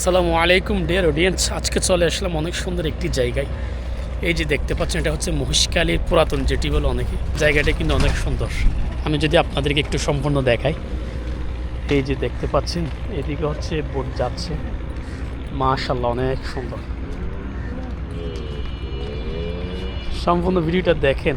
আসসালামু আলাইকুম dear audience আজকে চলে আসলাম অনেক সুন্দর একটি জায়গায়। এই যে দেখতে পাচ্ছেন, এটা হচ্ছে মহিষকালীর পুরাতন যেটি বলে অনেকে। জায়গাটা কিন্তু অনেক সুন্দর। আমি যদি আপনাদেরকে একটু সম্পূর্ণ দেখাই, এই যে দেখতে পাচ্ছেন, এদিকে হচ্ছে বোট যাচ্ছে। মাশাল্লাহ অনেক সুন্দর। সম্পূর্ণ ভিডিওটা দেখেন।